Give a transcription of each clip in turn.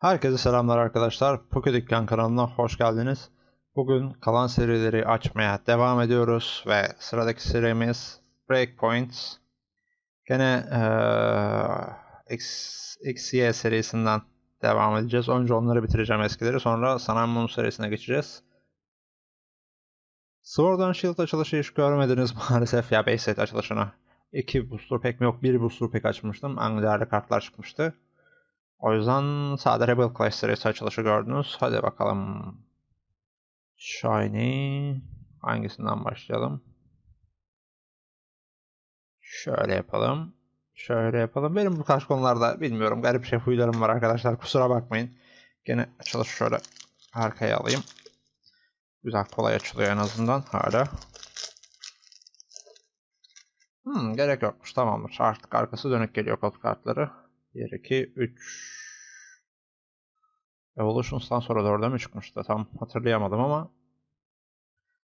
Herkese selamlar arkadaşlar. Poke Dükkan kanalına hoş geldiniz. Bugün kalan serileri açmaya devam ediyoruz ve sıradaki serimiz Breakpoint. Gene eee X- XY serisinden devam edeceğiz. Önce onları bitireceğim eskileri. Sonra Sun and Moon serisine geçeceğiz. Sword and Shield açılışı hiç görmediniz maalesef ya base set açılışını. İki booster pack mi yok bir booster pack açmıştım. En kartlar çıkmıştı. O yüzden sadece Rebel Clash serisi açılışı gördünüz. Hadi bakalım. Shiny. Hangisinden başlayalım? Şöyle yapalım. Şöyle yapalım. Benim bu tarz konularda bilmiyorum. Garip şey huylarım var arkadaşlar. Kusura bakmayın. Gene açılış şöyle arkaya alayım. Güzel kolay açılıyor en azından hala. Hmm, gerek yokmuş. Tamamdır. Artık arkası dönük geliyor kod kartları. 1, 2, 3. Evolutions'tan sonra 4'e mi çıkmıştı? Tam hatırlayamadım ama.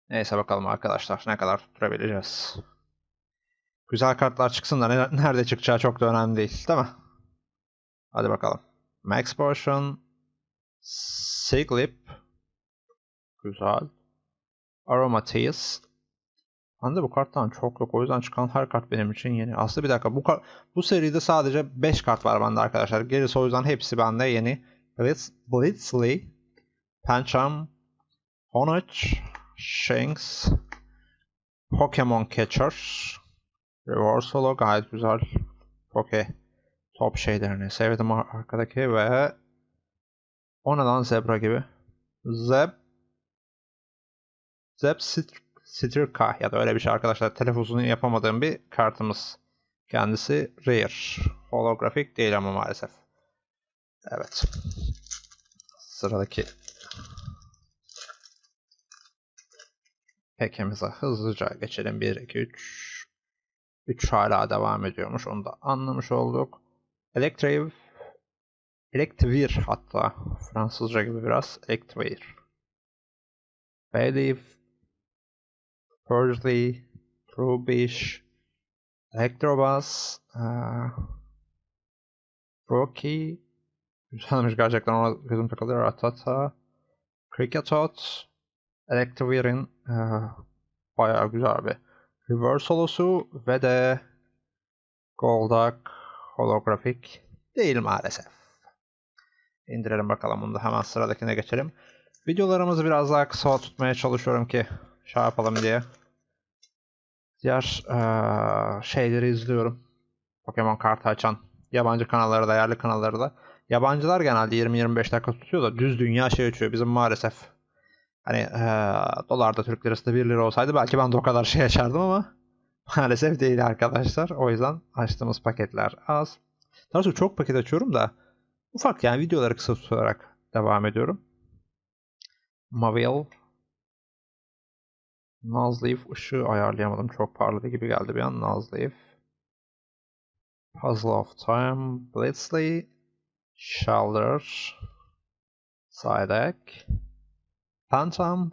Neyse bakalım arkadaşlar ne kadar tutturabileceğiz. Güzel kartlar çıksın da ne- nerede çıkacağı çok da önemli değil değil mi? Hadi bakalım. Max Potion. Siglip. Güzel. Aromatisse. Bende bu karttan çok yok. O yüzden çıkan her kart benim için yeni. Aslında bir dakika. Bu, bu seride sadece 5 kart var bende arkadaşlar. Gerisi o yüzden hepsi bende yeni. Blitz, Blitzly, Pancham, Honach, Shanks, Pokemon Catcher, Reverse gayet güzel. Poke top şeylerini sevdim ar- arkadaki ve o ne lan zebra gibi. Zeb Zeb Sit- Sitrika ya da öyle bir şey arkadaşlar. Telaffuzunu yapamadığım bir kartımız. Kendisi Rare. Holografik değil ama maalesef. Evet. Sıradaki pekimize hızlıca geçelim. 1, 2, 3. 3 hala devam ediyormuş. Onu da anlamış olduk. Electrive Electvir hatta. Fransızca gibi biraz. Electvir. Bayleaf Pursley, Trubbish, Electrobus, uh, Rocky, güzelmiş gerçekten ona gözüm takılıyor. Atata, Krikatot, Electrovir'in uh, bayağı güzel bir reverse holosu ve de Goldak holografik değil maalesef. İndirelim bakalım bunu da hemen sıradakine geçelim. Videolarımızı biraz daha kısa tutmaya çalışıyorum ki şey yapalım diye. Diğer eee, şeyleri izliyorum. Pokemon kartı açan yabancı kanalları da yerli kanalları da. Yabancılar genelde 20-25 dakika tutuyor da düz dünya şey açıyor. Bizim maalesef hani eee dolarda Türk lirası da 1 lira olsaydı belki ben de o kadar şey açardım ama maalesef değil arkadaşlar. O yüzden açtığımız paketler az. Daha çok paket açıyorum da ufak yani videoları kısa tutarak devam ediyorum. Mavil Nuzleaf ışığı ayarlayamadım. Çok parladı gibi geldi bir an. Nuzleaf. Puzzle of Time. Blitzly. Shelter. Psyduck. Phantom.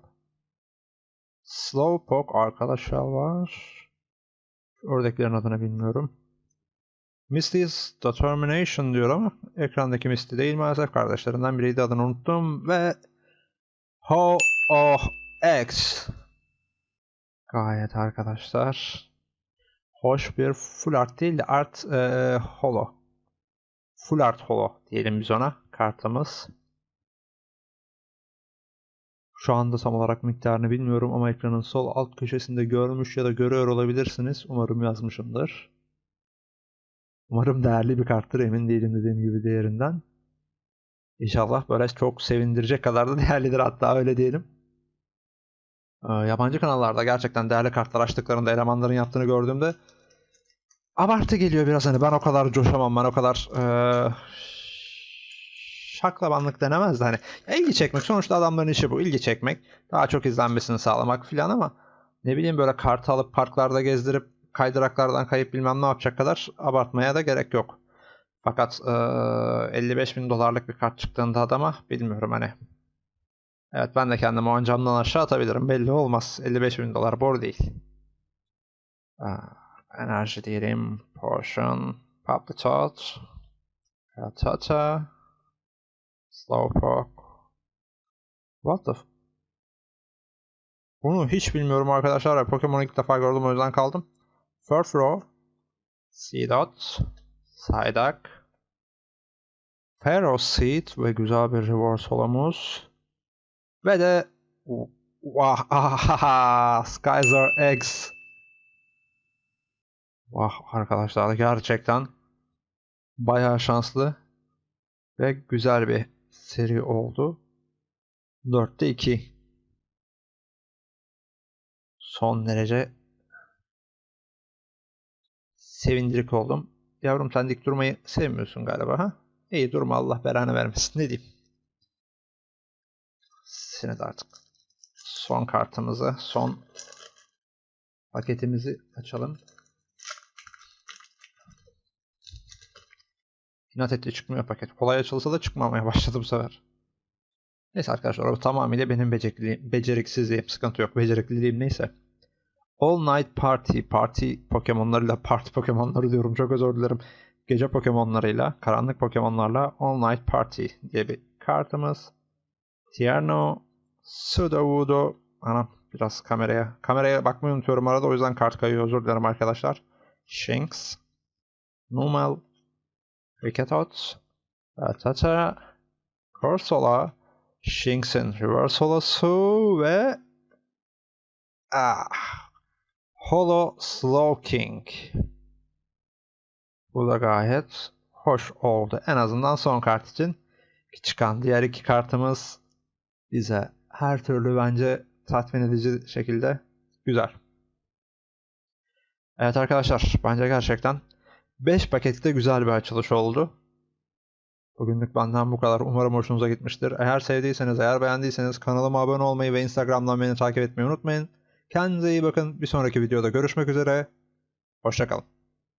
Slowpoke. Arkada Shell var. Oradakilerin adını bilmiyorum. Misty's Determination diyor ama ekrandaki Misty değil maalesef. Kardeşlerinden biriydi adını unuttum ve Ho Oh X Gayet arkadaşlar. Hoş bir full art değil de art eee holo. Full art holo diyelim biz ona kartımız. Şu anda tam olarak miktarını bilmiyorum ama ekranın sol alt köşesinde görmüş ya da görüyor olabilirsiniz. Umarım yazmışımdır. Umarım değerli bir karttır. Emin değilim dediğim gibi değerinden. İnşallah böyle çok sevindirecek kadar da değerlidir hatta öyle diyelim. Ee, yabancı kanallarda gerçekten değerli kartlar açtıklarında elemanların yaptığını gördüğümde abartı geliyor biraz hani ben o kadar coşamam ben o kadar eee şaklabanlık denemez de hani ilgi çekmek sonuçta adamların işi bu ilgi çekmek daha çok izlenmesini sağlamak filan ama ne bileyim böyle kartı alıp parklarda gezdirip kaydıraklardan kayıp bilmem ne yapacak kadar abartmaya da gerek yok. Fakat eee 55 bin dolarlık bir kart çıktığında adama bilmiyorum hani Evet ben de kendimi o camdan aşağı atabilirim. Belli olmaz. 55 bin dolar bor değil. Aa, enerji diyelim. Potion. Public Thought. Tata. Slowpoke. What the f- Bunu hiç bilmiyorum arkadaşlar. Pokemon ilk defa gördüm o yüzden kaldım. Furfrou. Seedot. Psyduck. Ferroseed ve güzel bir reverse holomuz. Ve de Skyzer X. Vah arkadaşlar gerçekten bayağı şanslı ve güzel bir seri oldu. 4'te 2. Son derece sevindirik oldum. Yavrum sen dik durmayı sevmiyorsun galiba ha? İyi durma Allah belanı vermesin. Ne diyeyim? Seni de artık son kartımızı, son paketimizi açalım. İnat etti çıkmıyor paket. Kolay açılsa da çıkmamaya başladı bu sefer. Neyse arkadaşlar o tamamıyla benim becerikliliğim, beceriksizliğim. Sıkıntı yok. Becerikliliğim neyse. All Night Party. Party Pokemon'larıyla party Pokemon'ları diyorum. Çok özür dilerim. Gece Pokemon'larıyla, karanlık Pokemon'larla All Night Party diye bir kartımız. Tierno, Sudowoodo. Anam biraz kameraya. Kameraya bakmayı unutuyorum arada o yüzden kart kayıyor. Özür dilerim arkadaşlar. Shinx. Numel. Ricketot. Tata. Corsola. Shinx'in Reverse Holosu ve ah, Holo Slowking. Bu da gayet hoş oldu. En azından son kart için çıkan diğer iki kartımız bize her türlü bence tatmin edici şekilde güzel. Evet arkadaşlar bence gerçekten 5 pakette güzel bir açılış oldu. Bugünlük benden bu kadar. Umarım hoşunuza gitmiştir. Eğer sevdiyseniz, eğer beğendiyseniz kanalıma abone olmayı ve Instagram'dan beni takip etmeyi unutmayın. Kendinize iyi bakın. Bir sonraki videoda görüşmek üzere. Hoşçakalın.